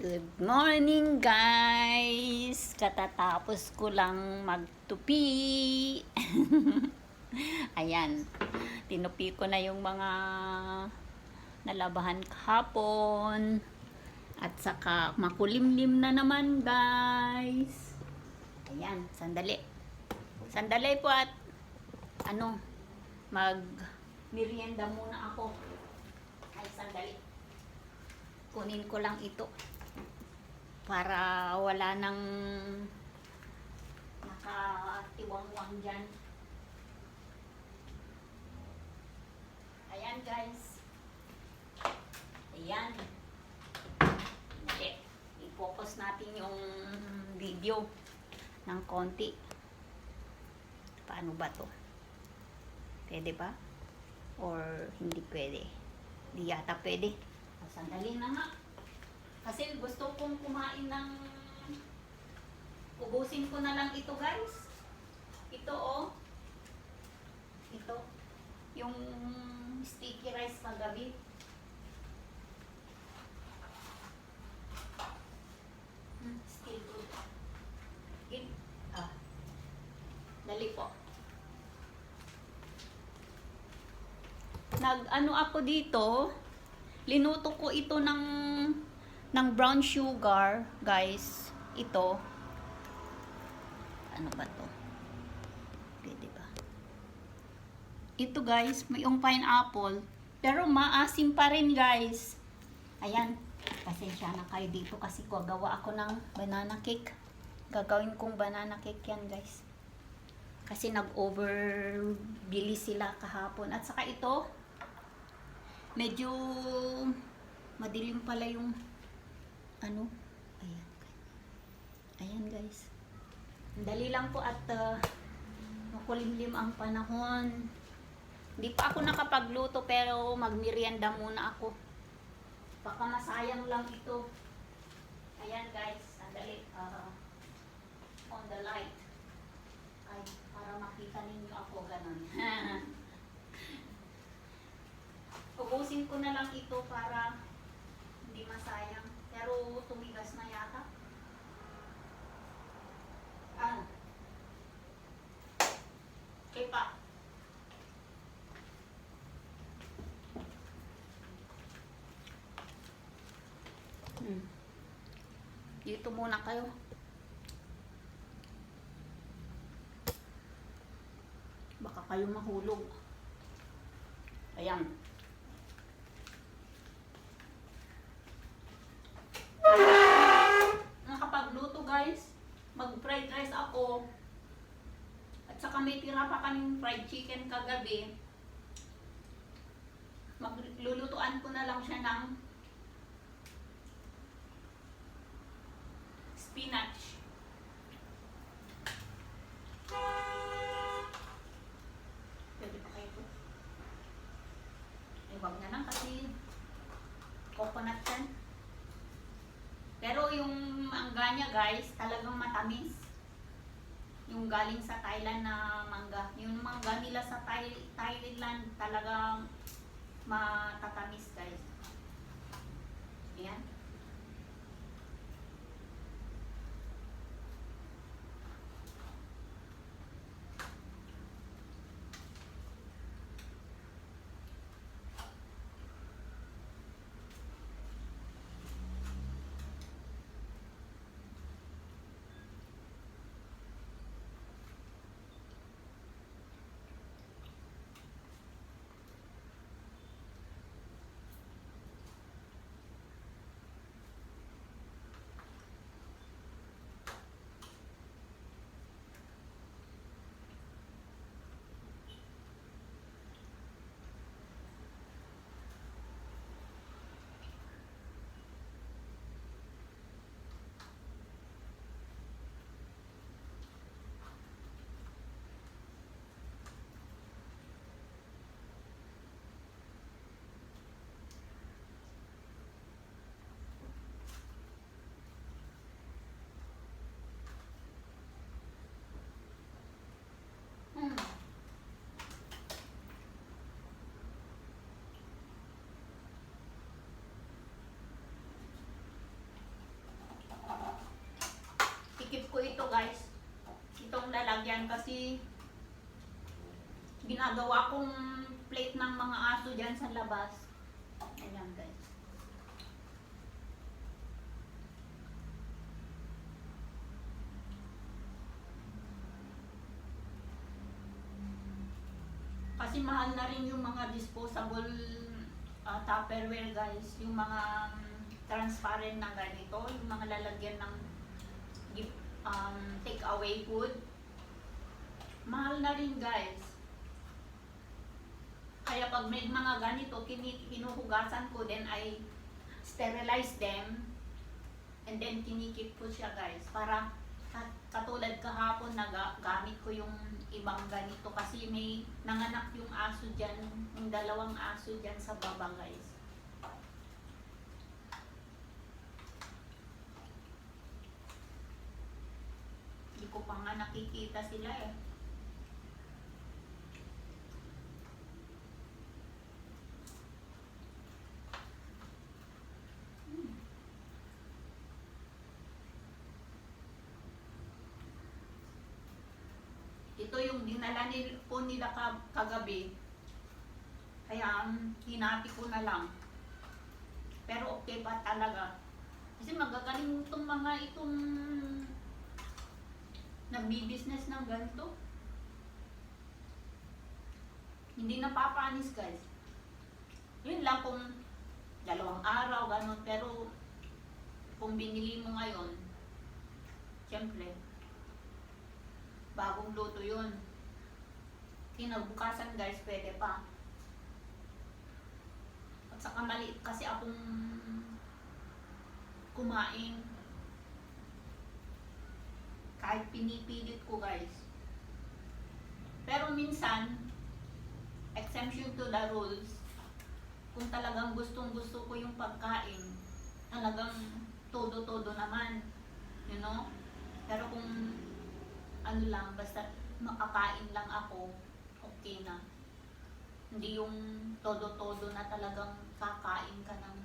Good morning guys! Katatapos ko lang magtupi. Ayan. Tinupi ko na yung mga nalabahan kahapon. At saka makulimlim na naman guys. Ayan, sandali. Sandali po at ano, mag merienda muna ako. Ay, sandali. Kunin ko lang ito para wala nang nakatiwangwang dyan. Ayan guys. Ayan. Hindi. I-focus natin yung video ng konti. Paano ba to? Pwede ba? Or hindi pwede? Hindi yata pwede. Sandali na nga. Kasi gusto kong kumain ng... Ubusin ko na lang ito guys. Ito oh. Ito. Yung sticky rice kagabi. Hmm, still good. Gin. Ah. Dali po. Nag ano ako dito, linuto ko ito ng ng brown sugar, guys. Ito. Ano ba to? Pwede ba? Ito guys, may yung pineapple. Pero maasim pa rin guys. Ayan. Pasensya na kayo dito kasi gagawa ako ng banana cake. Gagawin kong banana cake yan guys. Kasi nag-overbili sila kahapon. At saka ito, medyo madilim pala yung ano. Ayan. Ayan guys. Dali lang po at uh, makulimlim ang panahon. Hindi pa ako nakapagluto pero magmerienda muna ako. Baka masayang lang ito. Ayan guys, sandali. Uh, on the light. Ay, para makita ninyo ako ganun. Ubusin ko na lang ito para hindi masayang. Pero tumigas na yata. Ano? Okay pa. Hmm. Dito muna kayo. Baka kayo mahulog. Ayan. Nakapagluto guys. Mag-fried rice ako. At saka may tira pa kaming fried chicken kagabi. Maglulutuan ko na lang siya ng spinach. Pwede pa kayo? Eh, wag na lang kasi coconut yan. Pero yung mangga niya guys, talagang matamis. Yung galing sa Thailand na mangga. Yung mangga nila sa Thai Thailand talagang matatamis guys. Ayan. Ko ito guys. Itong lalagyan kasi ginagawa kong plate ng mga aso dyan sa labas. Ayan guys. Kasi mahal na rin yung mga disposable uh, Tupperware guys. Yung mga um, transparent na ganito. Yung mga lalagyan ng gift, um, take away food. Mahal na rin guys. Kaya pag may mga ganito, kinuhugasan ko, then I sterilize them. And then kinikip ko siya guys. Para kat- katulad kahapon na ga- gamit ko yung ibang ganito kasi may nanganak yung aso dyan, yung dalawang aso dyan sa baba guys. Hindi ko pa nga nakikita sila eh. Ito yung dinala ni, po nila ka, kagabi. Kaya um, hinati ko na lang. Pero okay pa talaga. Kasi magagaling itong mga itong nagbi-business ng ganito. Hindi napapanis guys. Yun lang kung dalawang araw, ganun. Pero kung binili mo ngayon, syempre, bagong luto yun. Kinabukasan guys, pwede pa. At saka maliit kasi akong kumain. Kahit pinipilit ko guys. Pero minsan, exemption to the rules, kung talagang gustong gusto ko yung pagkain, talagang todo-todo naman. You know? Pero kung ano lang, basta makakain lang ako, okay na. Hindi yung todo-todo na talagang kakain ka ng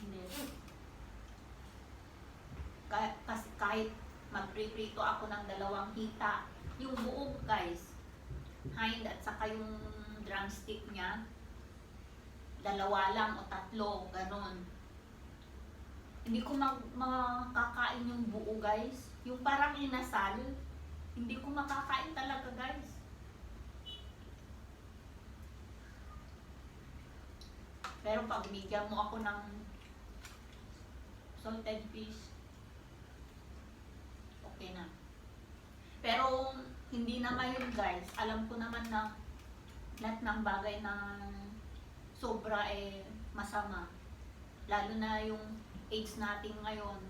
hindi. Kahit, kasi kahit magpriprito ako ng dalawang hita, yung buog guys, hind at saka yung drumstick niya, dalawa lang o tatlo, ganon. Hindi ko mag makakain yung buo guys. Yung parang inasal, hindi ko makakain talaga guys. Pero pag bigyan mo ako ng salted fish, na. Pero hindi naman yun guys. Alam ko naman na lahat ng bagay na sobra eh masama. Lalo na yung age natin ngayon.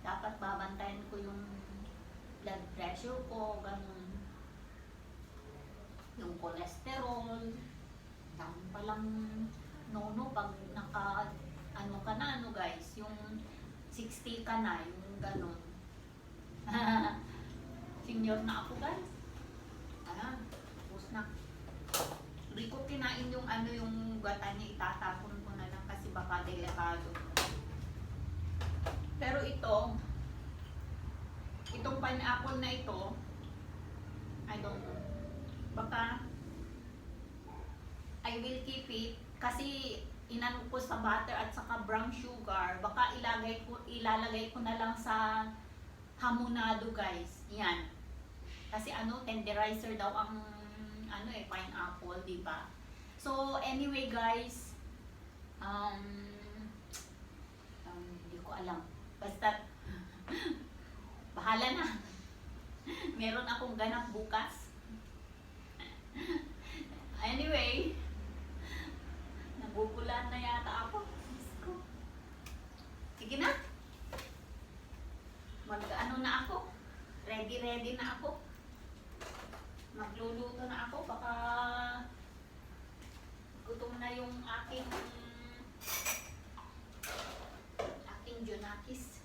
Dapat babantayan ko yung blood pressure ko, ganun. Yung cholesterol. Dami palang nono pag naka ano ka na ano guys, yung 60 ka na, yung ganun. Senior na ako guys. Ayan, tapos na. Hindi kinain yung ano yung gata niya, itatapon ko na lang kasi baka delikado. Pero ito, itong pineapple na ito, I don't know. Baka I will keep it kasi inano ko sa butter at saka brown sugar. Baka ilagay ko ilalagay ko na lang sa hamonado, guys. Yan. Kasi ano, tenderizer daw ang ano eh, pineapple, di ba? So, anyway, guys, um, um, hindi ko alam. Basta, bahala na. Meron akong ganap bukas. Anyway, nagugulan na yata ako. Sige na. Mag ano na ako. Ready ready na ako. Magluluto na ako. Baka gutom na yung aking aking Junakis.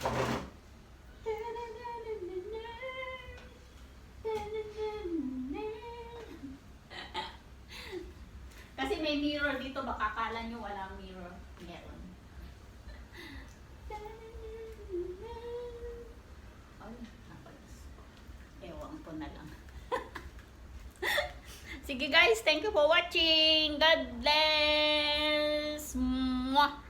Kasi may mirror dito, baka kala nyo walang mirror. Meron. ko na lang. Sige guys, thank you for watching. God bless. Mwah.